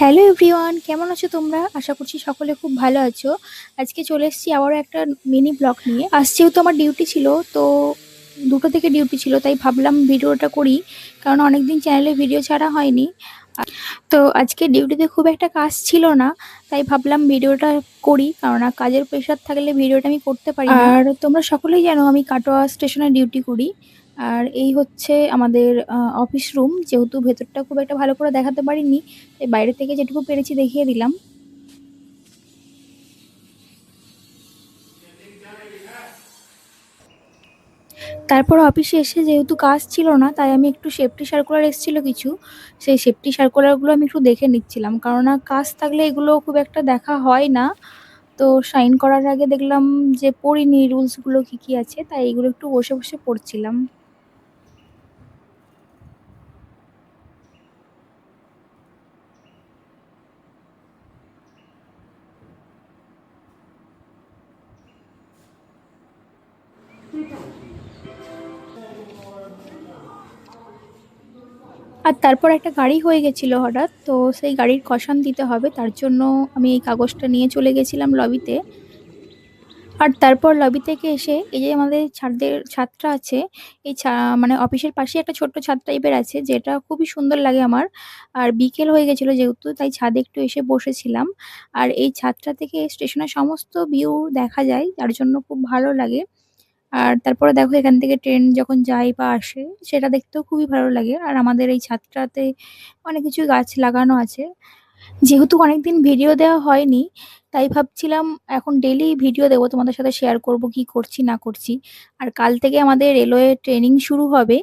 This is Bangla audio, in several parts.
হ্যালো এভরিওয়ান কেমন আছো তোমরা? আশা করছি সকলে খুব ভালো আছো। আজকে চলে এসেছি আবারও একটা মিনি ব্লগ নিয়ে। আজ যেহেতু আমার ডিউটি ছিল তো দুটো থেকে ডিউটি ছিল তাই ভাবলাম ভিডিওটা করি কারণ অনেকদিন চ্যানেলে ভিডিও ছাড়া হয়নি। তো আজকে ডিউটিতে খুব একটা কাজ ছিল না তাই ভাবলাম ভিডিওটা করি কারণ কাজের প্রেশার থাকলে ভিডিওটা আমি করতে পারি আর তোমরা সকলেই জানো আমি কাটোয়া স্টেশনে ডিউটি করি। আর এই হচ্ছে আমাদের অফিস রুম যেহেতু ভেতরটা খুব একটা ভালো করে দেখাতে পারিনি, তাই বাইরে থেকে যেটুকু পেরেছি দেখিয়ে দিলাম। তারপর অফিসে এসে যেহেতু কাজ ছিল না, তাই আমি একটু সেফটি সার্কুলার এসেছিল কিছু। সেই সেফটি সার্কুলারগুলো আমি একটু দেখে নিচ্ছিলাম, কেননা কাজ থাকলে এগুলো খুব একটা দেখা হয় না। তো সাইন করার আগে দেখলাম যে পড়িনি রুলসগুলো কী কী আছে, তাই এগুলো একটু বসে বসে পড়ছিলাম। আর তারপর একটা গাড়ি হয়ে গেছিল হঠাৎ, তো সেই গাড়ির কষান দিতে হবে, তার জন্য আমি এই কাগজটা নিয়ে চলে গেছিলাম লবিতে। আর তারপর লবি থেকে এসে এই যে আমাদের ছাদদের ছাদটা আছে, এই মানে অফিসের পাশে একটা ছোট্ট ছাদ টাইপের আছে, যেটা খুবই সুন্দর লাগে আমার। আর বিকেল হয়ে গেছিল যেহেতু, তাই ছাদে একটু এসে বসেছিলাম। আর এই ছাদটা থেকে স্টেশনের সমস্ত ভিউ দেখা যায় তার জন্য খুব ভালো লাগে। আর তারপরে দেখো এখান থেকে ট্রেন যখন যায় বা আসে, সেটা দেখতেও খুবই ভালো লাগে। আর আমাদের এই ছাদটাতে অনেক কিছু গাছ লাগানো আছে। যেহেতু অনেকদিন ভিডিও দেওয়া হয়নি, তাই ভাবছিলাম এখন ডেলি ভিডিও দেবো, তোমাদের সাথে শেয়ার করব কি করছি, না করছি। আর কাল থেকে আমাদের রেলওয়ে ট্রেনিং শুরু হবে,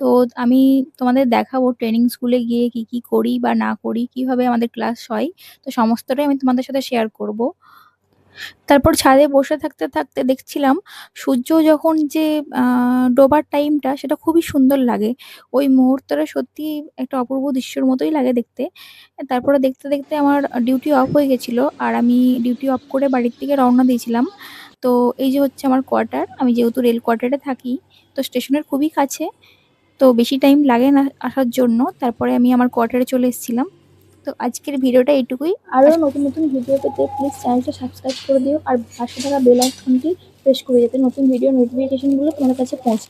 তো আমি তোমাদের দেখাবো ট্রেনিং স্কুলে গিয়ে কি কি করি বা না করি, কীভাবে আমাদের ক্লাস হয়। তো সমস্তটাই আমি তোমাদের সাথে শেয়ার করব। তারপর ছাদে বসে থাকতে থাকতে দেখছিলাম সূর্য যখন যে ডোবার টাইমটা সেটা খুবই সুন্দর লাগে। ওই মুহূর্তটা সত্যি একটা অপূর্ব দৃশ্যর মতোই লাগে দেখতে। তারপরে দেখতে দেখতে আমার ডিউটি অফ হয়ে গেছিল আর আমি ডিউটি অফ করে বাড়ির থেকে রওনা দিয়েছিলাম। তো এই যে হচ্ছে আমার কোয়ার্টার আমি যেহেতু রেল কোয়ার্টারে থাকি, তো স্টেশনের খুবই কাছে, তো বেশি টাইম লাগে না আসার জন্য। তারপরে আমি আমার কোয়ার্টারে চলে এসেছিলাম। তো আজকের ভিডিওটা এইটুকুই। আরও নতুন নতুন ভিডিও পেতে প্লিজ চ্যানেলটা সাবস্ক্রাইব করে দিও আর পাশে থাকা বেল আইকনটি প্রেস করে যাতে নতুন ভিডিও নোটিফিকেশনগুলো তোমার কাছে পৌঁছে।